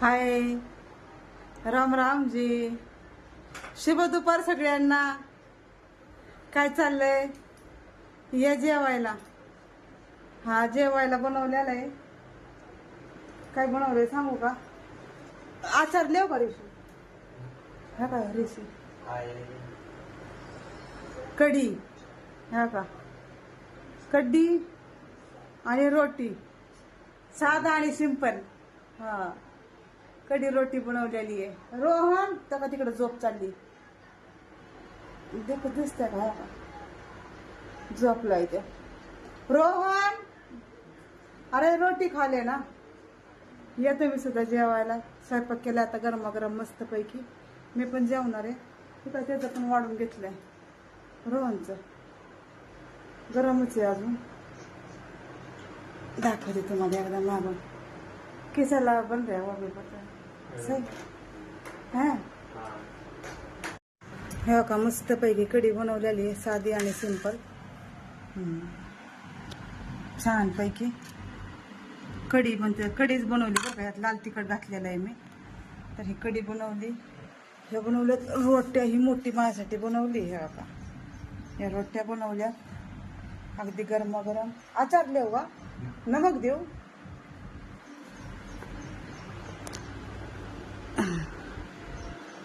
हाय. राम राम जी शुभ दुपार सगळ्यांना. काय चाललंय? या जेवायला. हा जेवायला बनवलेला आहे. काय बनवलंय सांगू का? आचार लेव का रेशी? हा का रेशी? कढी. हा का? कढी आणि रोटी. साधा आणि सिंपल. हा. कडी रोटी बनवलेली आहे. रोहन तर का तिकडे झोप चालली. देख दिसत का? झोपला इथे रोहन अरे रोटी खाले ना? येतो मी सुद्धा जेवायला. स्वयंपाक केला आता गरमागरम मस्त पैकी मी पण जेवणार आहे. तिथं त्याचं पण वाढून घेतलंय. रोहनचं. गरमच आहे अजून. दाखवते तुम्हाला एकदा मागून. किसाला बंद आहे हो, है है. हे का मस्त पैकी कढी बनवलेली आहे साधी आणि सिंपल छान पैकी. कढी बनते कढीच बनवली बघा यात लाल तिखट घातलेलं आहे मी. तर ही कढी बनवली. हे बनवलं रोट्या ही मोठी माझ्यासाठी बनवली हे का या रोट्या बनवल्या. अगदी गरमागरम. आचार लेव का? नमक देऊ?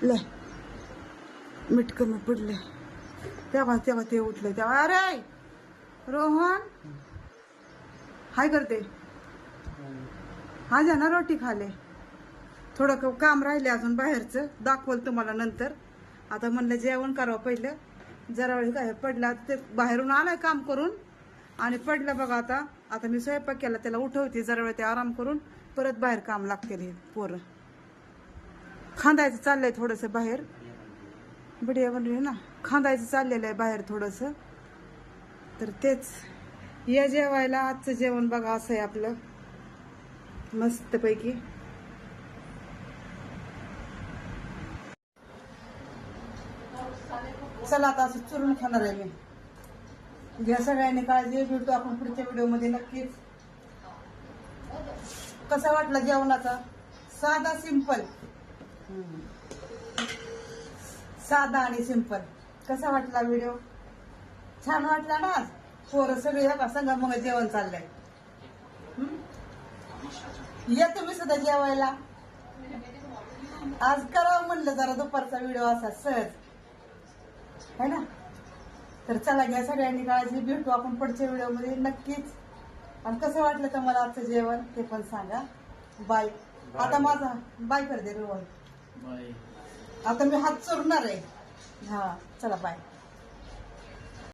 ले. मीठ पडले तेव्हा तेव्हा ते उठले तेव्हा अरे रोहन. हाय करते. हा जा ना रोटी खाले. थोडं क- काम राहिले अजून बाहेरचं. दाखवल तुम्हाला नंतर. आता म्हणलं जेवण करावं पहिलं. जरा वेळ काय पडला ते बाहेरून आलाय काम करून. आणि पडलं बघा आता. आता मी स्वयंपाक केला त्याला उठवते जरा वेळ ते आराम करून. परत बाहेर काम लागतील हे पोरं. खांदायचं चाललंय थोडंसं बाहेर. बढिया बनली ना. खांदायचं चाललेलं आहे बाहेर थोडंसं. तर तेच. या जेवायला आजचं जेवण बघा असं आहे आपलं. मस्तपैकी. चला आता असं चुरून खाणार आहे मी. घ्या सगळ्यांनी काळजी भेटतो आपण पुढच्या व्हिडिओमध्ये नक्कीच. कसा वाटला जेवणाचा? साधा सिंपल साधा आणि सिंपल. कसा वाटला व्हिडिओ छान वाटला ना? आज पोरं सगळे सांगा मग जेवण चाललंय? या तुम्ही सुद्धा जेवायला. आज करावं म्हणलं जरा दुपारचा व्हिडिओ असा सहज. है ना? तर चला घ्या सगळ्यांनी काळजी भेटू आपण पुढच्या व्हिडिओमध्ये नक्कीच. आणि कसं वाटलं का मला आजचं जेवण? ते पण सांगा. बाय आता माझा बाय कर दे रोहन आता मी हात चोरणार आहे. हा चला बाय